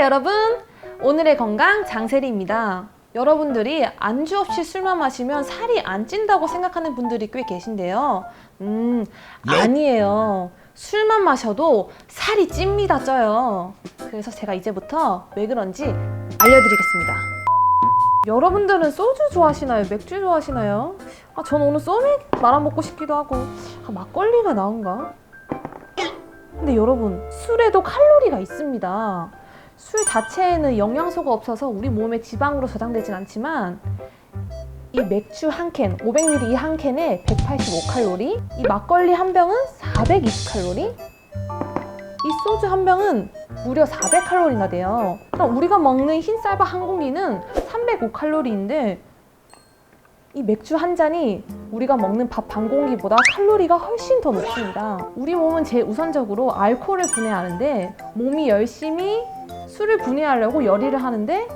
여러분. 오늘의 건강 장세리입니다. 여러분들이 안주 없이 술만 마시면 살이 안 찐다고 생각하는 분들이 꽤 계신데요. 음, 아니에요. 술만 마셔도 살이 찝니다, 쪄요. 그래서 제가 이제부터 왜 그런지 알려드리겠습니다. 여러분들은 소주 좋아하시나요? 맥주 좋아하시나요? 아, 전 오늘 소맥 말아 먹고 싶기도 하고 아, 막걸리가 나은가? 근데 여러분 술에도 칼로리가 있습니다. 술 자체에는 영양소가 없어서 우리 몸에 지방으로 저장되진 않지만 이 맥주 한 캔, 500ml 이 한 캔에 185칼로리, 이 막걸리 한 병은 420칼로리, 이 소주 한 병은 무려 400칼로리나 돼요. 그럼 우리가 먹는 흰 쌀밥 한 공기는 305칼로리인데 이 맥주 한 잔이 우리가 먹는 밥 반 공기보다 칼로리가 훨씬 더 높습니다. 우리 몸은 제일 우선적으로 알코올을 분해하는데 몸이 열심히 술을 분해하려고 열일을 하는데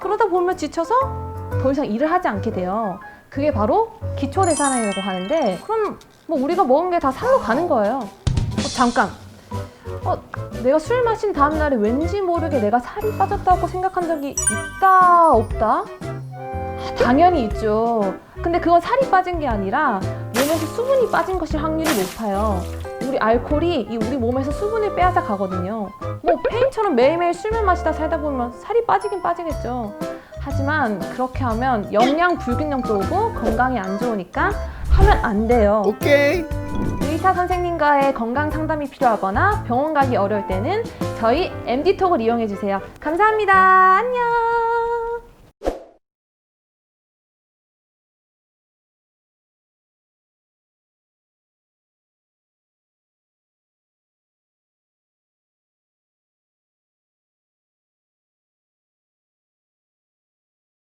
그러다 보면 지쳐서 더 이상 일을 하지 않게 돼요. 그게 바로 기초대사량이라고 하는데 그럼 뭐 우리가 먹은 게 다 살로 가는 거예요. 어, 잠깐. 어, 내가 술 마신 다음 날에 왠지 모르게 내가 살이 빠졌다고 생각한 적이 있다 없다? 아, 당연히 있죠. 근데 그건 살이 빠진 게 아니라 몸에서 수분이 빠진 것일 확률이 높아요. 우리 알코올이 이 우리 몸에서 수분을 빼앗아 가거든요. 뭐 페인처럼 매일매일 술만 마시다 살다 보면 살이 빠지긴 빠지겠죠. 하지만 그렇게 하면 영양 불균형도 오고 건강에 안 좋으니까 하면 안 돼요. 오케이. 의사 선생님과의 건강 상담이 필요하거나 병원 가기 어려울 때는 저희 MD톡을 이용해 주세요. 감사합니다. 안녕.